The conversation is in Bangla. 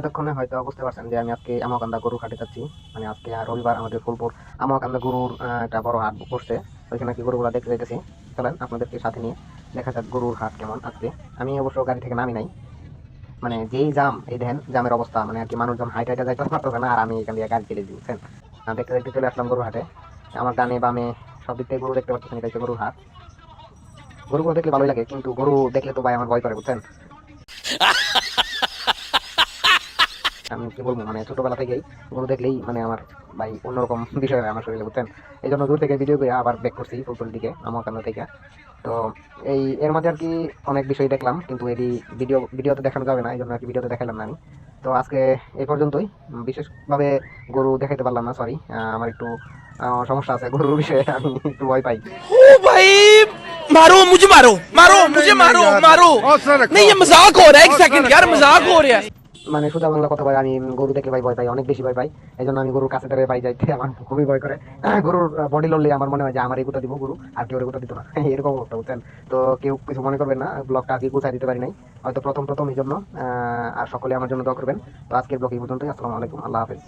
এতক্ষণে হয়তো বুঝতে পারছেন যে আমি আজকে আমাকান্দা গরু হাটে যাচ্ছি। মানে আজকে রবিবার আমাদের ফুলপুর আমাকান্দা গরুর একটা বড় হাট বসছে। ওইখানে কি গরুগুলা দেখতে যাইতেছি। চলেন আপনাদেরকে সাথে নিয়ে দেখা যাক গরুর হাট কেমন আজকে আমি অবশ্য গাড়ি থেকে নামি নাই। মানে যেই জাম, এই দেখেন, জামের অবস্থা। মানে আর কি মানুষজন হাইট হাইটে যাইতে পারতেছে না, আর আমি এখান দিয়ে গাড়ি চেলে দিচ্ছেন দেখতে দেখতে চলে আসলাম গরু হাটে। আমার ডানে বামে সব দিক থেকে গরু দেখতে পাচ্ছেন, এটা হচ্ছে গরুর হাট। গরুগুলো দেখলে ভালোই লাগে, কিন্তু গরু দেখলে তো ভাই আমার ভয় করে, বুঝছেন? আমি কি বলবো মানে ছোটবেলা থেকেই গরু দেখলেই মানে আমার ভাই অন্যরকম বিষয় হয় আমার শরীরে বুঝছেন এই জন্য দূর থেকে ভিডিও করে আবার ব্যাক করছি ফুলপুর দিকে আমার কান্না থেকে তো এই এর মধ্যে আর কি অনেক বিষয় দেখলাম কিন্তু এটি ভিডিও ভিডিওতে দেখানো যাবে না এই জন্য আর কি ভিডিওতে দেখালাম না আমি তো আজকে এই পর্যন্তই উম, বিশেষভাবে গরু দেখাইতে পারলাম না সরি আমার একটু আহ, সমস্যা আছে গরুর বিষয়ে আমি একটু ভয় পাই ओ भाई मारो मुझे मारो मारो मुझे मारो मारो नहीं ये मजाक हो रहा है एक सेकंड यार मजाक हो रहा है মানে সোজা বাংলা কথা ভাই আমি গরু দেখলে ভাই ভয় পাই, অনেক বেশি ভয় পাই। এই জন্য আমি গরুর কাছে ধরে পাই যাইতে, আমার খুবই ভয় করে। গরুর বডি লড়লে আমার মনে হয় যে আমার এই গোটা দিব গরু, আর কেউ গুতা দিত না। এরকম অবস্থা, বুঝছেন? তো কেউ কিছু মনে করবেন না, ব্লগটা আজকে গুছাই দিতে পারি নাই। হয়তো প্রথম প্রথম এই জন্য আর সকলে আমার জন্য দোয়া করবেন। তো আজকের ব্লগ এই পর্যন্তই, আসসালামু আলাইকুম, আল্লাহ হাফেজ।